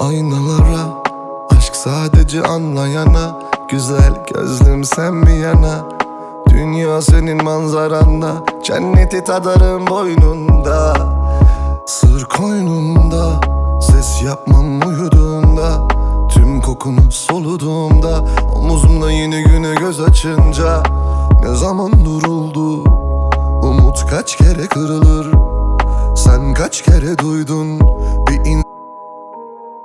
Aynalara Aşk sadece anlayana Güzel gözlüm sen mi yana? Dünya senin manzaranda Cenneti tadarım boynunda. Sır koynumda Ses yapmam uyuduğumda Tüm kokunu soluduğumda Omuzumda yeni güne göz açınca. Ne zaman duruldu? Umut kaç kere kırılır? Sen kaç kere duydun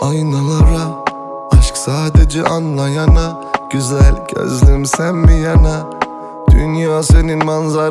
Aynalara Aşk sadece anlayana Güzel gözlüm sen mi yana? Dünya senin manzar